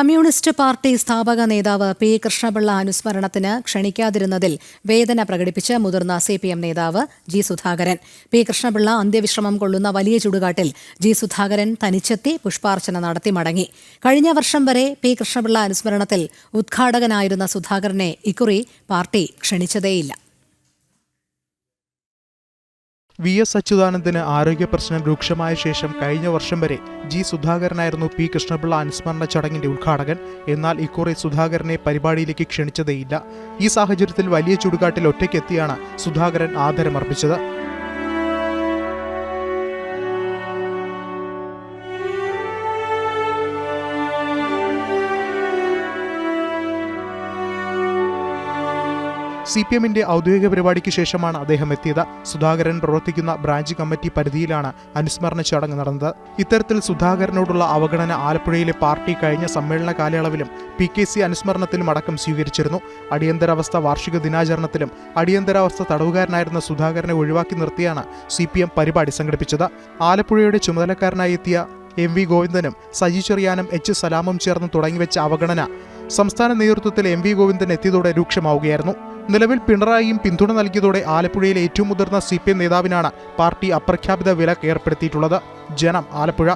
Communist party സ്ഥാപക നേതാവ് P Krishnapillai അനുസ്മരണത്തിന് ക്ഷണിക്കാതിരുന്നതിൽ വേദന പ്രകടിപ്പിച്ച് മുതിർന്ന സി പി എം നേതാവ് ജി സുധാകരൻ. പി കൃഷ്ണപിള്ള അന്ത്യവിശ്രമം കൊള്ളുന്ന വലിയ ചുടുകാട്ടിൽ ജി സുധാകരൻ തനിച്ചെത്തി പുഷ്പാർച്ചന നടത്തി മടങ്ങി. കഴിഞ്ഞ വർഷം വരെ പി കൃഷ്ണപിള്ള അനുസ്മരണത്തിൽ ഉദ്ഘാടകനായിരുന്ന സുധാകരനെ ഇക്കുറി പാർട്ടി ക്ഷണിച്ചതേയില്ല. വി എസ് അച്യുതാനന്ദന് ആരോഗ്യ പ്രശ്നം രൂക്ഷമായ ശേഷം കഴിഞ്ഞ വർഷം വരെ ജി സുധാകരനായിരുന്നു പി കൃഷ്ണപിള്ള അനുസ്മരണ ചടങ്ങിന്റെ ഉദ്ഘാടകൻ. എന്നാൽ ഇക്കുറി സുധാകരനെ പരിപാടിയിലേക്ക് ക്ഷണിച്ചതേയില്ല. ഈ സാഹചര്യത്തിൽ വലിയ ചുടുകാട്ടിൽ ഒറ്റയ്ക്കെത്തിയാണ് സുധാകരൻ ആദരമർപ്പിച്ചത്. സി പി എമ്മിന്റെ ഔദ്യോഗിക പരിപാടിക്ക് ശേഷമാണ് അദ്ദേഹം എത്തിയത്. സുധാകരൻ പ്രവർത്തിക്കുന്ന ബ്രാഞ്ച് കമ്മിറ്റി പരിധിയിലാണ് അനുസ്മരണ ചടങ്ങ് നടന്നത്. ഇത്തരത്തിൽ സുധാകരനോടുള്ള അവഗണന ആലപ്പുഴയിലെ പാർട്ടി കഴിഞ്ഞ സമ്മേളന കാലയളവിലും പി കെ സി അനുസ്മരണത്തിലും അടക്കം സ്വീകരിച്ചിരുന്നു. അടിയന്തരാവസ്ഥ വാർഷിക ദിനാചരണത്തിലും അടിയന്തരാവസ്ഥ തടവുകാരനായിരുന്ന സുധാകരനെ ഒഴിവാക്കി നിർത്തിയാണ് സി പരിപാടി സംഘടിപ്പിച്ചത്. ആലപ്പുഴയുടെ ചുമതലക്കാരനായി എത്തിയ എം വി ഗോവിന്ദനും സജി ചെറിയാനും എച്ച് സലാമും ചേർന്ന് തുടങ്ങിവെച്ച അവഗണന സംസ്ഥാന നേതൃത്വത്തിൽ എം വി ഗോവിന്ദൻ എത്തിയതോടെ രൂക്ഷമാവുകയായിരുന്നു. നിലവിൽ പിണറായിയും പിന്തുണ നൽകിയതോടെ ആലപ്പുഴയിലെ ഏറ്റവും മുതിർന്ന സി നേതാവിനാണ് പാർട്ടി അപ്രഖ്യാപിത വിലക്ക് ഏർപ്പെടുത്തിയിട്ടുള്ളത്. ജനം ആലപ്പുഴ.